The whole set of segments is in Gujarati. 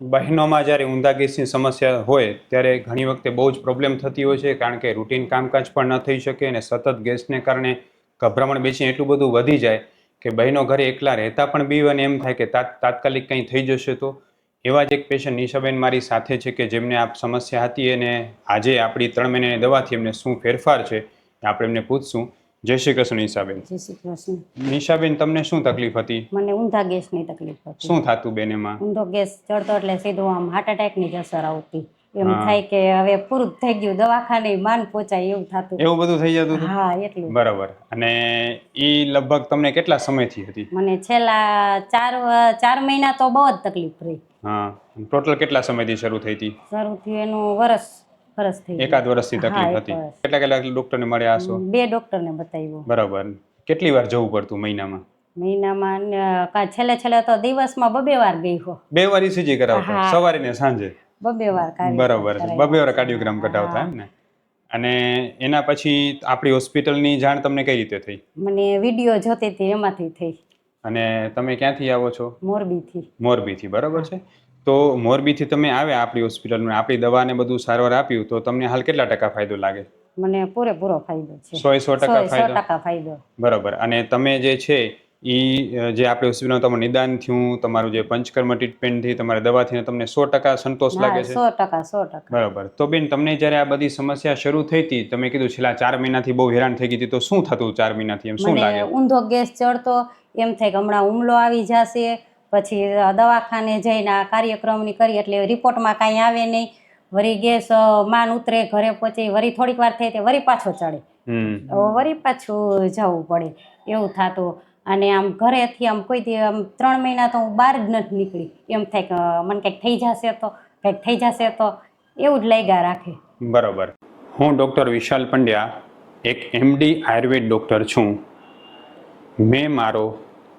બહેનોમાં જ્યારે ઊંધા ગેસની સમસ્યા હોય, ત્યારે ઘણી વખતે બહુ જ પ્રોબ્લેમ થતી હોય છે, કારણ કે રૂટીન કામકાજ પણ ન થઈ શકે અને સતત ગેસને કારણે ગભરામણ બેસી એટલું બધું વધી જાય કે બહેનો ઘરે એકલા રહેતા પણ બી અને એમ થાય કે તાત, તાત્કાલિક કંઈ થઈ જશે તો. એવા જ એક પેશન્ટ નિશાબેન મારી સાથે છે કે જેમને આ સમસ્યા હતી અને આજે આપણી ત્રણ મહિનાની દવાથી એમને શું ફેરફાર છે આપણે એમને પૂછશું. જય શ્રી કૃષ્ણ નિશાબેન. જય શ્રી કૃષ્ણ. નિશાબેન તમને શું તકલીફ હતી? મને ઊંધા ગેસની તકલીફ હતી. શું થતું બેન એમાં? ઊંધો ગેસ ચડતો એટલે સીધો આમ હાર્ટ એટેકની જ અસર આવતી. એમ થાય કે હવે પૂરું થઈ ગયું દવાખાને માન પહોંચાય એવું થતું. એવું બધું થઈ જતું હા એટલું. બરાબર. અને એ લગભગ તમને કેટલા સમયથી હતી? મને છેલ્લા ચાર ચાર મહિના તો બહુ જ તકલીફ રહી. હા. ટોટલ કેટલા સમયથી શરૂ થઈ હતી? શરૂ થયું એનું વરસ વરસ થઈ એકાદ વર્ષથી તકલીફ હતી. કેટલા કેટલા ડોક્ટરને મળ્યા હશો? બે ડોક્ટરને બતાવ્યું. બરાબર. કેટલી વાર જવું પડતું મહિનામાં? મહિનામાં છેલ્લે છેલ્લે તો દિવસમાં બબે વાર ગઈ હો બે વાર ઈસીજી કરાવતા? સવારે ને સાંજે? બબે વાર બરાબર છે. બબે વાર કાર્ડિયોગ્રામ કઢાવતા એમ ને? અને એના પછી આપણી હોસ્પિટલની જાણ તમને કઈ રીતે થઈ? મને વીડિયો જોતી હતી એમાંથી થઈ. અને તમે ક્યાંથી આવો છો? મોરબીથી. મોરબીથી. બરાબર છે. તો મોરબીથી તમે આવ્યા આપણી હોસ્પિટલમાં આપણી દવાને બધું સારવાર આપ્યું તો તમને હાલ કેટલા ટકા ફાયદો લાગે? મને પૂરેપૂરો ફાયદો છે. સો સો ટકા ફાયદો? ફાયદો. બરાબર. અને તમે જે છે એ જે આપણી હોસ્પિટલમાં તમારું નિદાન થયું તમારું જે પંચકર્મ ટ્રીટમેન્ટથી તમારી દવાથી તમને સો ટકા સંતોષ લાગે છે? સો ટકા સો ટકા. બરાબર. તો બેન તમને જ્યારે આ બધી સમસ્યા શરૂ થઈ હતી તમે કીધું છેલ્લા ચાર મહિનાથી બહુ હેરાન થઈ ગઈ હતી તો શું થતું ચાર મહિનાથી એમ શું લાગે? ઊંધો ગેસ ચડતો એમ થાય કે હમણાં હુમલો આવી જશે પછી દવાખાને જઈને આ કાર્યક્રમની કરી એટલે રિપોર્ટમાં કાંઈ આવે નહીં. વળી ગેસ માન ઉતરે ઘરે પહોંચી વળી થોડીક વાર થઈ તે વળી પાછો ચડે. વરી પાછું જવું પડે. એવું થતું. અને આમ ઘરેથી આમ કોઈ દી આમ ત્રણ મહિના તો હું બહાર જ નથી નીકળી. એમ થાય કે મને કંઈક થઈ જશે તો કંઈક થઈ જશે તો એવું જ લાગ્યા રાખે. બરાબર. હું ડૉક્ટર વિશાલ પંડ્યા એક એમડી આયુર્વેદ ડૉક્ટર છું. મેં મારો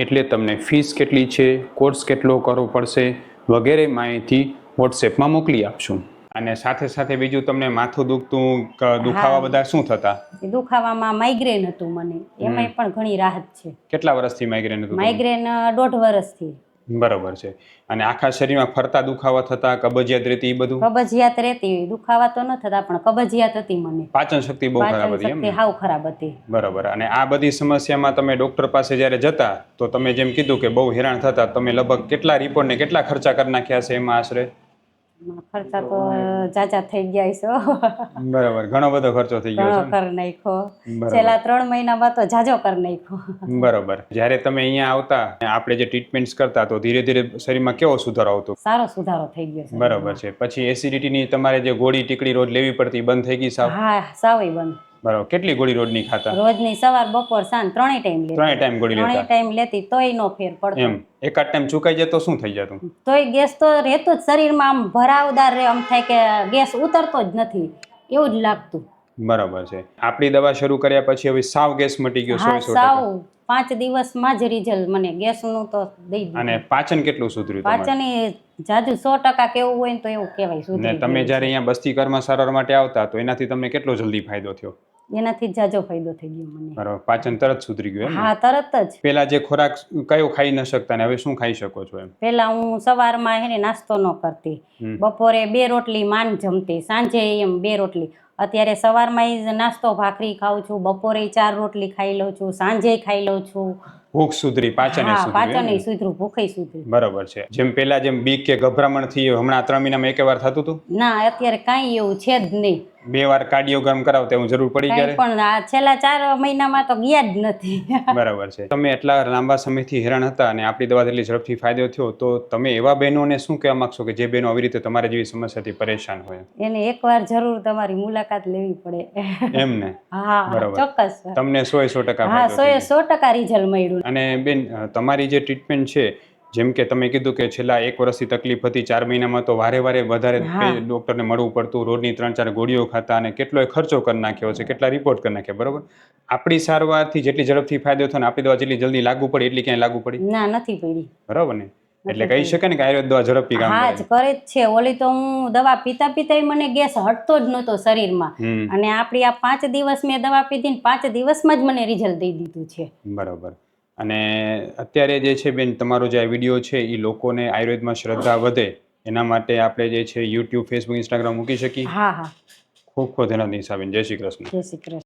એટલે તમને ફીસ કેટલી છે કોર્સ કેટલો કરવો પડશે વગેરે માહિતી વોટ્સએપમાં મોકલી આપશું. અને સાથે સાથે બીજું તમને માથું દુખતું દુખાવા બધા શું થતા? એ દુખાવામાં માઇગ્રેન હતું મને. એમાંય પણ ઘણી રાહત છે. કેટલા વર્ષથી માઇગ્રેન હતું માઇગ્રેન દોઢ વર્ષથી. બરોબર છે. અને આખા શરીરમાં ફરતા દુખાવા થતા કબજિયાત રહેતી એ બધું? કબજિયાત રહેતી દુખાવા તો ન થતા પણ કબજિયાત હતી મને. પાચન શક્તિ બહુ ખરાબ હતી એમ હાવ ખરાબ હતી. બરોબર. અને આ બધી સમસ્યામાં તમે ડોક્ટર પાસે જ્યારે જતા તો તમે જેમ કીધું કે બહુ હેરાન થતા તમે લગભગ કેટલા રિપોર્ટ ને કેટલા ખર્ચા કરી નાખ્યા છે એમાં આશરે? ખર્ચા તો જાજા થઈ ગયા છો બરાબર ઘણો બધો ખર્ચો થઈ ગયો ઘણો છે કરી નાખ્યો. છેલ્લા ત્રણ મહિનામાં તો જાજો કર નાખ્યો. ને? બરાબર. જ્યારે તમે અહીંયા આવતા આપણે જે ટ્રીટમેન્ટ્સ કરતા તો ધીરે ધીરે શરીરમાં કેવો સુધારો આવતો? સારો સુધારો થઈ ગયો છે. બરાબર છે. પછી એસિડિટીની તમારે જે ગોળી ટીકડી રોજ લેવી પડતી બંધ થઈ ગઈ સાવ? હા સાવ બંધ. બરાબર. કેટલી ગોળી રોજની ખાતા? રોજની સવાર બપોર સાંજ ત્રણેય ટાઈમ લેતી. ત્રણેય ટાઈમ ગોળી ત્રણેય ટાઈમ લેતી તોય નો ફેર પડતો. એમ. એકાદ ટાઈમ ચુકાઈ જતો શું થઈ જતું તોય ગેસ તો રહેતો જ શરીરમાં આમ ભરાવદાર રહે આમ થાય કે ગેસ ઉતરતો જ નથી. એવું જ લાગતું. બરાબર છે. આપણી દવા શરૂ કર્યા પછી હવે સાવ ગેસ મટી ગયો હા સાવ. પાંચ દિવસમાં જ રિઝલ્ટ મને ગેસનું તો દઈ અને પાચન કેટલું સુધર્યું પાચન એ જાજુ સો ટકા કેવું હોય ને તો એવું કહેવાય ને સુધરી તમે જયારે અહીંયા બસ્તી ઘરમાં સરળ માટે આવતા તો એનાથી તમને કેટલો જલ્દી ફાયદો થયો. એનાથી જાજો ફાયદો થઈ ગયો મને. બરાબર. પાચન તરત સુધરી ગયું હા તરત જ. પેલા જે ખોરાક કયો ખાઈ ન શકતા ને હવે શું ખાઈ શકો છો એમ? પેલા હું સવારમાં હેને નાસ્તો ન કરતી. બપોરે બે રોટલી માન જમતી સાંજે એમ બે રોટલી. અત્યારે સવારમાં નાસ્તો ભાખરી ખાઉં છું બપોરે ચાર રોટલી ખાઈ લઉં છું સાંજે ખાઈ લઉં છું. ભૂખ સુધરી પાચન પાચન? સુધરું ભૂખે સુધરી. બરાબર છે. જેમ પેલા જેમ બીક કે ગભરામણથી હમણાં ત્રણ મહિનામાં એક વાર થતું હતું ના અત્યારે કાંઈ એવું છે જ નહીં. બે વાર કાર્ડિયોગ્રામ કરાવતા એવું જરૂર પડી ક્યારે? પણ આ છેલ્લા ચાર મહિનામાં તો ગયા જ નથી. બરાબર છે. તમે એટલા લાંબા સમયથી હેરાન હતા અને આપણી દવા એટલી ઝડપથી ફાયદો થયો તો તમે એવા બહેનોને શું કહેવા માંગશો કે જે બહેનો આવી રીતે તમારા જેવી સમસ્યાથી પરેશાન હોય? એને એકવાર જરૂર તમારી મુલાકાત લેવી પડે. એમને? હા બરાબર. ચોક્કસ. તમને સો સો ટકા હા સો એ સો ટકા રિઝલ્ટ મળ્યું. અને બેન તમારી જે ટ્રીટમેન્ટ છે જેમ કે તમે કીધું કે છેલ્લા એક વર્ષથી તકલીફ હતી ચાર મહિનામાં તો વારે વારે વધારે ડોક્ટરને મળવું પડતું રોજની ત્રણ ચાર ગોળીઓ ખાતા અને કેટલો ખર્ચો કરી નાખ્યો છે કેટલા રિપોર્ટ કરી નાખ્યા બરોબર? આપણી સારવારથી જેટલી ઝડપથી ફાયદો થયો આપણી દવા જેટલી જલ્દી લાગુ પડી એટલી ક્યાંય લાગુ પડી? ના નથી પડી. બરાબર ને? એટલે કહી શકે ને કે આયુર્વેદ દવા ઝડપી કામ હા જ કરે જ છે. ઓલી તો હું દવા પીતા પીતા મને ગેસ હટતો જ નહોતો શરીરમાં. અને આપણી આ પાંચ દિવસ મેં દવા પીધી ને પાંચ દિવસમાં જ મને રિઝલ્ટ દઈ દીધું છે. બરાબર. અને અત્યારે જે છે બેન તમારો જે આ વીડિયો છે એ લોકોને આયુર્વેદમાં શ્રદ્ધા વધે એના માટે આપણે જે છે યુટ્યુબ ફેસબુક ઇન્સ્ટાગ્રામ મૂકી શકીએ? હા હા. ખૂબ ખૂબ ધન્યવાદ નિશાબેન જય શ્રી કૃષ્ણ. જય શ્રી કૃષ્ણ.